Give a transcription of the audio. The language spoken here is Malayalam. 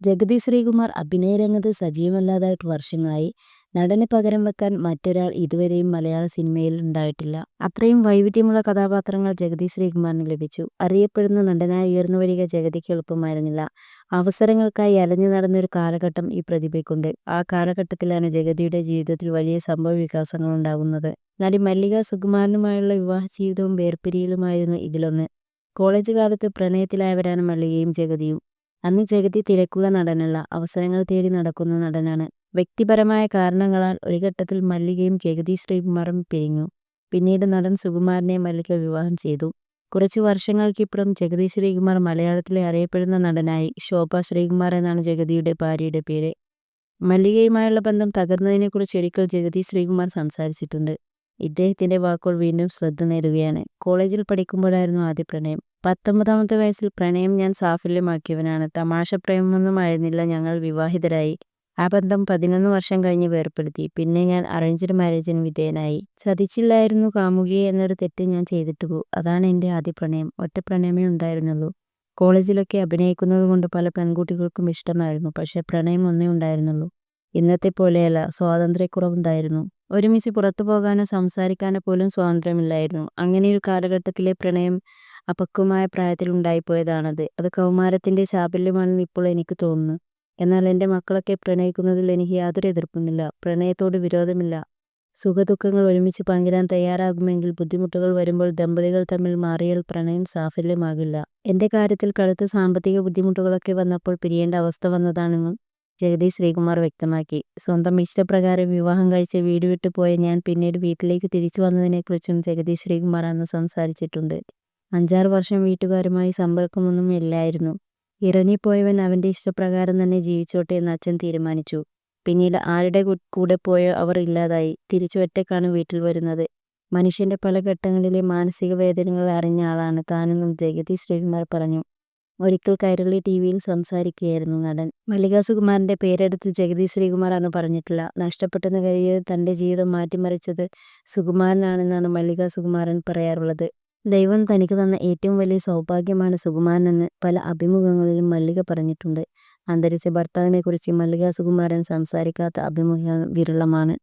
ജഗതി ശ്രീകുമാർ അഭിനയരംഗത്ത് സജീവമല്ലാതായിട്ട് വർഷങ്ങളായി. നടന് പകരം വെക്കാൻ മറ്റൊരാൾ ഇതുവരെയും മലയാള സിനിമയിൽ ഉണ്ടായിട്ടില്ല. അത്രയും വൈവിധ്യമുള്ള കഥാപാത്രങ്ങൾ ജഗതി ശ്രീകുമാറിന് ലഭിച്ചു. അറിയപ്പെടുന്ന നടനായി ഉയർന്നു വരിക ജഗതിക്ക് എളുപ്പമായിരുന്നില്ല. അവസരങ്ങൾക്കായി അലഞ്ഞു നടന്നൊരു കാലഘട്ടം ഈ പ്രതിഭയ്ക്കുണ്ട്. ആ കാലഘട്ടത്തിലാണ് ജഗതിയുടെ ജീവിതത്തിൽ വലിയ സംഭവ വികാസങ്ങൾ ഉണ്ടാകുന്നത് നടി മല്ലിക സുകുമാരനുമായുള്ള വിവാഹ ജീവിതവും വേർപിരിയലുമായിരുന്നു ഇതിലൊന്ന്. കോളേജ് കാലത്ത് പ്രണയത്തിലായവരാണ് മല്ലികയും ജഗതിയും. അന്ന് ജഗതി തിരക്കുള്ള നടനല്ല അവസരങ്ങൾ തേടി നടക്കുന്ന നടനാണ്. വ്യക്തിപരമായ കാരണങ്ങളാൽ ഒരു ഘട്ടത്തിൽ മല്ലികയും ജഗതി ശ്രീകുമാറും പിരിഞ്ഞു. പിന്നീട് നടൻ സുകുമാരനെ മല്ലിക വിവാഹം ചെയ്തു. കുറച്ച് വർഷങ്ങൾക്കിപ്പുറം ജഗതി ശ്രീകുമാർ മലയാളത്തിലെ അറിയപ്പെടുന്ന നടനായി ശോഭ ശ്രീകുമാർ എന്നാണ് ജഗതിയുടെ ഭാര്യയുടെ പേര്. മല്ലികയുമായുള്ള ബന്ധം തകർന്നതിനെക്കുറിച്ച് ഒരിക്കൽ ജഗതി ശ്രീകുമാർ സംസാരിച്ചിട്ടുണ്ട്. ഇദ്ദേഹത്തിന്റെ വാക്കുകൾ വീണ്ടും ശ്രദ്ധ നേടുകയാണ് കോളേജിൽ പഠിക്കുമ്പോഴായിരുന്നു ആദ്യ പ്രണയം. പത്തൊമ്പതാമത്തെ വയസ്സിൽ പ്രണയം ഞാൻ സാഫല്യമാക്കിയവനാണ്. തമാശ പ്രേമമൊന്നുമായിരുന്നില്ല ഞങ്ങൾ വിവാഹിതരായി. ആ ബന്ധം പതിനൊന്ന് വർഷം കഴിഞ്ഞ് വേർപ്പെടുത്തി. പിന്നെ ഞാൻ അറേഞ്ച്ഡ് മാരേജിന് വിധേയനായി. ചതിച്ചില്ലായിരുന്നു കാമുകി എന്നൊരു തെറ്റ് ഞാൻ ചെയ്തിട്ട് അതാണ് എന്റെ ആദ്യ പ്രണയം. ഒറ്റ പ്രണയമേ ഉണ്ടായിരുന്നുള്ളൂ. കോളേജിലൊക്കെ അഭിനയിക്കുന്നത് കൊണ്ട് പല പെൺകുട്ടികൾക്കും ഇഷ്ടമായിരുന്നു. പക്ഷേ പ്രണയം ഒന്നേ ഉണ്ടായിരുന്നുള്ളൂ. ഇന്നത്തെ പോലെയല്ല. സ്വാതന്ത്ര്യക്കുറവുണ്ടായിരുന്നു. ഒരുമിച്ച് പുറത്തു പോകാനോ സംസാരിക്കാനോ പോലും സ്വാതന്ത്ര്യമില്ലായിരുന്നു. അങ്ങനെ ഒരു കാലഘട്ടത്തിലെ പ്രണയം അപക്വമായ പ്രായത്തിൽ ഉണ്ടായിപ്പോയതാണത്. അത് കൗമാരത്തിന്റെ ചാബല്യമാണെന്ന് ഇപ്പോൾ എനിക്ക് തോന്നുന്നു. എന്നാൽ എന്റെ മക്കളൊക്കെ പ്രണയിക്കുന്നതിൽ എനിക്ക് യാതൊരു എതിർപ്പുമില്ല. പ്രണയത്തോട് വിരോധമില്ല. സുഖദുഃഖങ്ങൾ ഒരുമിച്ച് പങ്കിടാൻ തയ്യാറാകുമെങ്കിൽ ബുദ്ധിമുട്ടുകൾ വരുമ്പോൾ ദമ്പതികൾ തമ്മിൽ മാറിയാൽ പ്രണയം സാഫല്യമാകില്ല. എന്റെ കാര്യത്തിൽ കടുത്ത സാമ്പത്തിക ബുദ്ധിമുട്ടുകളൊക്കെ വന്നപ്പോൾ പിരിയേണ്ട അവസ്ഥ വന്നതാണെന്നും ജഗദീഷ് ശ്രീകുമാർ വ്യക്തമാക്കി. സ്വന്തം ഇഷ്ടപ്രകാരം വിവാഹം കഴിച്ച് പോയ ഞാൻ പിന്നീട് വീട്ടിലേക്ക് തിരിച്ചു വന്നതിനെക്കുറിച്ചും ജഗദീഷ് ശ്രീകുമാർ അന്ന് സംസാരിച്ചിട്ടുണ്ട്. അഞ്ചാറ് വർഷം വീട്ടുകാരുമായി സമ്പർക്കമൊന്നും ഇല്ലായിരുന്നു. ഇറങ്ങിപ്പോയവൻ അവന്റെ ഇഷ്ടപ്രകാരം തന്നെ ജീവിച്ചോട്ടെ എന്ന് അച്ഛൻ തീരുമാനിച്ചു. പിന്നീട് ആരുടെ കൂടെ പോയോ അവർ ഇല്ലാതായി. തിരിച്ചു വീട്ടിൽ വരുന്നത്. മനുഷ്യന്റെ പല ഘട്ടങ്ങളിലെ മാനസിക വേദനകൾ അറിഞ്ഞ ആളാണ് താനെന്നും ജഗതി ശ്രീകുമാർ പറഞ്ഞു. ഒരിക്കൽ കൈരളി ടി വിയിൽ സംസാരിക്കുകയായിരുന്നു നടൻ. മല്ലിക സുകുമാരന്റെ പേരെടുത്ത് ജഗതി ശ്രീകുമാർ അന്ന് പറഞ്ഞിട്ടില്ല നഷ്ടപ്പെട്ടെന്ന് കരുതിയത് തന്റെ ജീവിതം മാറ്റിമറിച്ചത് സുകുമാരനാണെന്നാണ് മല്ലിക സുകുമാരൻ പറയാറുള്ളത്. ദൈവം തനിക്ക് തന്ന ഏറ്റവും വലിയ സൗഭാഗ്യമാണ് സുകുമാരനെന്ന് പല അഭിമുഖങ്ങളിലും മല്ലിക പറഞ്ഞിട്ടുണ്ട്. അന്തരിച്ച ഭർത്താവിനെക്കുറിച്ച് മല്ലിക സുകുമാരൻ സംസാരിക്കാത്ത അഭിമുഖം വിരളമാണ്.